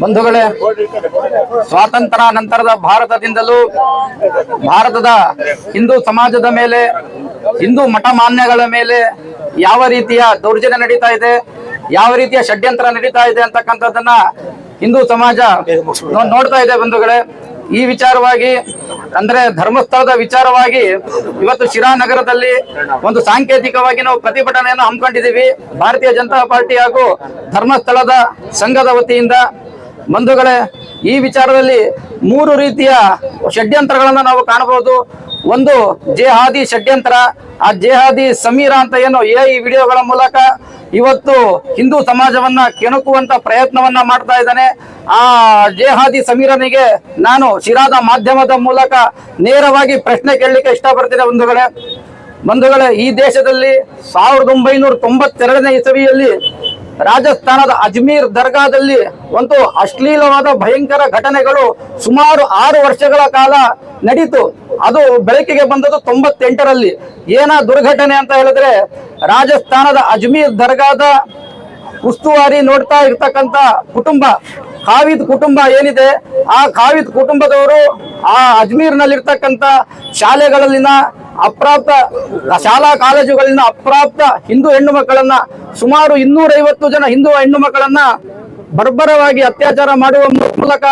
ಬಂಧುಗಳೇ, ಸ್ವಾತಂತ್ರ್ಯ ನಂತರದ ಭಾರತದಿಂದಲೂ ಭಾರತದ ಹಿಂದೂ ಸಮಾಜದ ಮೇಲೆ, ಹಿಂದೂ ಮಠ ಮಾನ್ಯಗಳ ಮೇಲೆ ಯಾವ ರೀತಿಯ ದೌರ್ಜನ್ಯ ನಡೀತಾ ಇದೆ, ಯಾವ ರೀತಿಯ ಷಡ್ಯಂತ್ರ ನಡೀತಾ ಇದೆ ಅಂತಕ್ಕಂಥದ್ದನ್ನ ಹಿಂದೂ ಸಮಾಜ ನೋಡ್ತಾ ಇದೆ ಬಂಧುಗಳೇ. ಈ ವಿಚಾರವಾಗಿ, ಅಂದ್ರೆ ಧರ್ಮಸ್ಥಳದ ವಿಚಾರವಾಗಿ ಇವತ್ತು ಶಿರಾ ನಗರದಲ್ಲಿ ಒಂದು ಸಾಂಕೇತಿಕವಾಗಿ ನಾವು ಪ್ರತಿಭಟನೆಯನ್ನು ಹಮ್ಮಿಕೊಂಡಿದ್ದೀವಿ. ಭಾರತೀಯ ಜನತಾ ಪಾರ್ಟಿ ಹಾಗೂ ಧರ್ಮಸ್ಥಳದ ಸಂಘದ ವತಿಯಿಂದ ಬಂಧುಗಳೇ, ಈ ವಿಚಾರದಲ್ಲಿ ಮೂರು ರೀತಿಯ ಷಡ್ಯಂತ್ರಗಳನ್ನು ನಾವು ಕಾಣಬಹುದು. ಒಂದು ಜೇಹಾದಿ ಷಡ್ಯಂತ್ರ. ಆ ಜೇಹಾದಿ ಸಮೀರ ಅಂತ ಏನು ಎ ಈ ವಿಡಿಯೋಗಳ ಮೂಲಕ ಇವತ್ತು ಹಿಂದೂ ಸಮಾಜವನ್ನ ಕೆಣಕುವಂತ ಪ್ರಯತ್ನವನ್ನ ಮಾಡ್ತಾ ಇದ್ದಾನೆ. ಆ ಜೇಹಾದಿ ಸಮೀರನಿಗೆ ನಾನು ಶಿರಾದ ಮಾಧ್ಯಮದ ಮೂಲಕ ನೇರವಾಗಿ ಪ್ರಶ್ನೆ ಕೇಳಲಿಕ್ಕೆ ಇಷ್ಟಪಡ್ತೀನಿ ಬಂಧುಗಳೇ. ಬಂಧುಗಳೇ, ಈ ದೇಶದಲ್ಲಿ ಸಾವಿರದ ಒಂಬೈನೂರ ತೊಂಬತ್ತೆರಡನೇ ಇಸವಿಯಲ್ಲಿ ರಾಜಸ್ಥಾನದ ಅಜ್ಮೀರ್ ದರ್ಗಾದಲ್ಲಿ ಒಂದು ಅಶ್ಲೀಲವಾದ ಭಯಂಕರ ಘಟನೆಗಳು ಸುಮಾರು ಆರು ವರ್ಷಗಳ ಕಾಲ ನಡೀತು. ಅದು ಬೆಳಕಿಗೆ ಬಂದದ್ದು ತೊಂಬತ್ತೆಂಟರಲ್ಲಿ. ಏನ ದುರ್ಘಟನೆ ಅಂತ ಹೇಳಿದ್ರೆ ರಾಜಸ್ಥಾನದ ಅಜ್ಮೀರ್ ದರ್ಗಾದ ಉಸ್ತುವಾರಿ ನೋಡ್ತಾ ಇರ್ತಕ್ಕಂಥ ಕುಟುಂಬ ಖಾವಿದ್ ಕುಟುಂಬ ಏನಿದೆ, ಆ ಕಾವಿದ್ ಕುಟುಂಬದವರು ಆ ಅಜ್ಮೀರ್ನಲ್ಲಿರ್ತಕ್ಕಂಥ ಶಾಲೆಗಳಲ್ಲಿನ ಅಪ್ರಾಪ್ತ, ಶಾಲಾ ಕಾಲೇಜುಗಳಲ್ಲಿನ ಅಪ್ರಾಪ್ತ ಹಿಂದೂ ಹೆಣ್ಣು ಮಕ್ಕಳನ್ನ, ಸುಮಾರು ಇನ್ನೂರೈವತ್ತು ಜನ ಹಿಂದೂ ಹೆಣ್ಣು ಮಕ್ಕಳನ್ನ ಬರ್ಬರವಾಗಿ ಅತ್ಯಾಚಾರ ಮಾಡುವ ಮೂಲಕ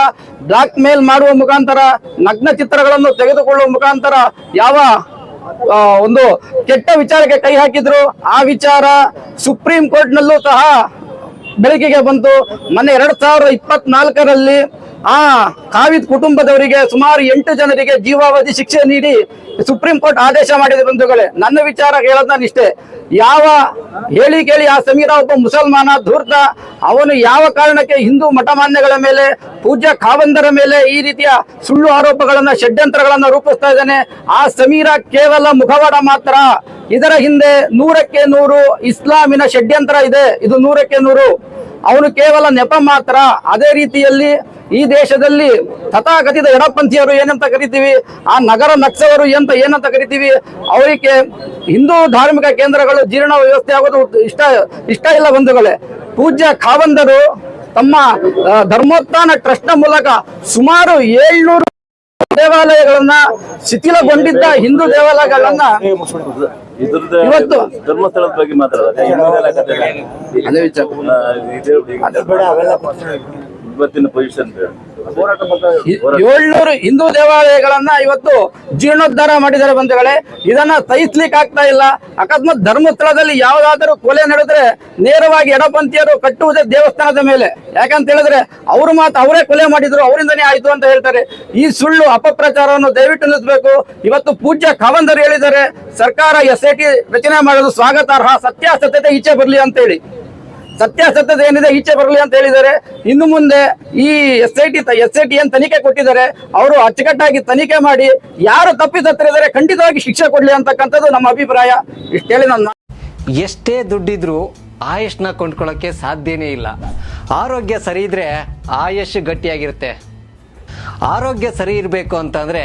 ಬ್ಲಾಕ್ ಮೇಲ್ ಮಾಡುವ ಮುಖಾಂತರ, ನಗ್ನ ಚಿತ್ರಗಳನ್ನು ತೆಗೆದುಕೊಳ್ಳುವ ಮುಖಾಂತರ ಯಾವ ಒಂದು ಕೆಟ್ಟ ವಿಚಾರಕ್ಕೆ ಕೈ ಹಾಕಿದ್ರು. ಆ ವಿಚಾರ ಸುಪ್ರೀಂ ಕೋರ್ಟ್ನಲ್ಲೂ ಸಹ ಬೆಳಕಿಗೆ ಬಂತು. ಮೊನ್ನೆ ಎರಡ್ ಸಾವಿರದ ಇಪ್ಪತ್ನಾಲ್ಕರಲ್ಲಿ ಆ ಕಾವಿದ್ ಕುಟುಂಬದವರಿಗೆ ಸುಮಾರು ಎಂಟು ಜನರಿಗೆ ಜೀವಾವಧಿ ಶಿಕ್ಷೆ ನೀಡಿ ಸುಪ್ರೀಂ ಕೋರ್ಟ್ ಆದೇಶ ಮಾಡಿದೆ ಬಂಧುಗಳೇ. ನನ್ನ ವಿಚಾರ ಹೇಳೋದ್ ನಾನು ಇಷ್ಟೇ ಯಾವ ಹೇಳಿ ಕೇಳಿ ಆ ಸಮೀರ ಒಬ್ಬ ಮುಸಲ್ಮಾನ, ಧೂರ್ತ, ಅವನು ಯಾವ ಕಾರಣಕ್ಕೆ ಹಿಂದೂ ಮಠಮಾನ್ಯಗಳ ಮೇಲೆ, ಪೂಜ್ಯ ಕಾವಂದರ ಮೇಲೆ ಈ ರೀತಿಯ ಸುಳ್ಳು ಆರೋಪಗಳನ್ನ, ಷಡ್ಯಂತ್ರಗಳನ್ನ ರೂಪಿಸ್ತಾ ಇದ್ದಾನೆ? ಆ ಸಮೀರ ಕೇವಲ ಮುಖವಾಡ ಮಾತ್ರ. ಇದರ ಹಿಂದೆ ನೂರಕ್ಕೆ ನೂರು ಇಸ್ಲಾಮಿನ ಷಡ್ಯಂತ್ರ ಇದೆ. ಇದು ನೂರಕ್ಕೆ ನೂರು. ಅವನು ಕೇವಲ ನೆಪ ಮಾತ್ರ. ಅದೇ ರೀತಿಯಲ್ಲಿ ಈ ದೇಶದಲ್ಲಿ ತಥಾಗತಿದ ಎಡಪಂಥೀಯರು ಏನಂತ ಕರಿತೀವಿ? ಆ ನಗರ ನಕ್ಸವರು ಎಂತ ಏನಂತ ಕರಿತೀವಿ? ಅವರಿಗೆ ಹಿಂದೂ ಧಾರ್ಮಿಕ ಕೇಂದ್ರಗಳು ಜೀರ್ಣ ವ್ಯವಸ್ಥೆ ಆಗೋದು ಇಷ್ಟ ಇಷ್ಟ ಇಲ್ಲ ಬಂಧುಗಳೇ. ಪೂಜ್ಯ ಖಾವಂದರು ತಮ್ಮ ಧರ್ಮೋತ್ಥಾನ ಟ್ರಸ್ಟ್ ಮೂಲಕ ಸುಮಾರು ಏಳ್ನೂರು ದೇವಾಲಯಗಳನ್ನ ಶಿಥಿಲಗೊಂಡಿದ್ದ ಹಿಂದೂ ದೇವಾಲಯಗಳನ್ನ ಇವತ್ತು ಧರ್ಮಸ್ಥಳದ ಬಗ್ಗೆ ಮಾತಾಡೋದು. ಇವತ್ತಿನ ಪೊಸಿಷನ್ ಏಳ್ನೂರು ಹಿಂದೂ ದೇವಾಲಯಗಳನ್ನ ಇವತ್ತು ಜೀರ್ಣೋದ್ಧಾರ ಮಾಡಿದ್ದಾರೆ ಬಂಧುಗಳೇ. ಇದನ್ನ ಸಹಿಸ್ಲಿಕ್ಕೆ ಆಗ್ತಾ ಇಲ್ಲ. ಅಕಸ್ಮಾತ್ ಧರ್ಮಸ್ಥಳದಲ್ಲಿ ಯಾವ್ದಾದ್ರೂ ಕೊಲೆ ನಡೆದ್ರೆ ನೇರವಾಗಿ ಎಡಪಂಥೀಯರು ಕಟ್ಟುವುದೇ ದೇವಸ್ಥಾನದ ಮೇಲೆ. ಯಾಕಂತ ಹೇಳಿದ್ರೆ ಅವ್ರು ಮಾತು ಅವರೇ ಕೊಲೆ ಮಾಡಿದ್ರು ಅವರಿಂದನೇ ಆಯ್ತು ಅಂತ ಹೇಳ್ತಾರೆ. ಈ ಸುಳ್ಳು ಅಪಪ್ರಚಾರವನ್ನು ದಯವಿಟ್ಟು ನಿಲ್ಲಿಸಬೇಕು. ಇವತ್ತು ಪೂಜ್ಯ ಕಾವಂದರು ಹೇಳಿದ್ದಾರೆ ಸರ್ಕಾರ ಎಸ್ ಐ ಟಿ ರಚನೆ ಮಾಡೋದು ಸ್ವಾಗತಾರ್ಹ ಸತ್ಯಾಸತ್ಯತೆ ಈಚೆ ಬರಲಿ ಅಂತ ಹೇಳಿ ಸತ್ಯಾಸತ್ಯತೆ ಏನಿದೆ ಈಚೆ ಬರಲಿ ಅಂತ ಹೇಳಿದ್ದಾರೆ. ಇನ್ನು ಮುಂದೆ ಈ S I T S I T ಏನ್ ತನಿಖೆ ಕೊಟ್ಟಿದ್ದಾರೆ, ಅವರು ಅಚ್ಚುಕಟ್ಟಾಗಿ ತನಿಖೆ ಮಾಡಿ ಯಾರು ತಪ್ಪಿತಸ್ಥರಿದ್ದಾರೆ ಖಂಡಿತವಾಗಿ ಶಿಕ್ಷೆ ಕೊಡ್ಲಿ ಅಂತಕ್ಕಂಥದ್ದು ನಮ್ಮ ಅಭಿಪ್ರಾಯ. ಇಷ್ಟು ಹೇಳಿ ನನ್ನ ಎಷ್ಟೇ ದುಡ್ಡಿದ್ರೂ ಆಯುಷ್ನ ಕೊಂಡ್ಕೊಳ್ಳೋಕೆ ಸಾಧ್ಯನೇ ಇಲ್ಲ. ಆರೋಗ್ಯ ಸರಿ ಇದ್ರೆ ಆಯುಷ್ ಗಟ್ಟಿಯಾಗಿರುತ್ತೆ. ಆರೋಗ್ಯ ಸರಿ ಇರಬೇಕು ಅಂತಂದ್ರೆ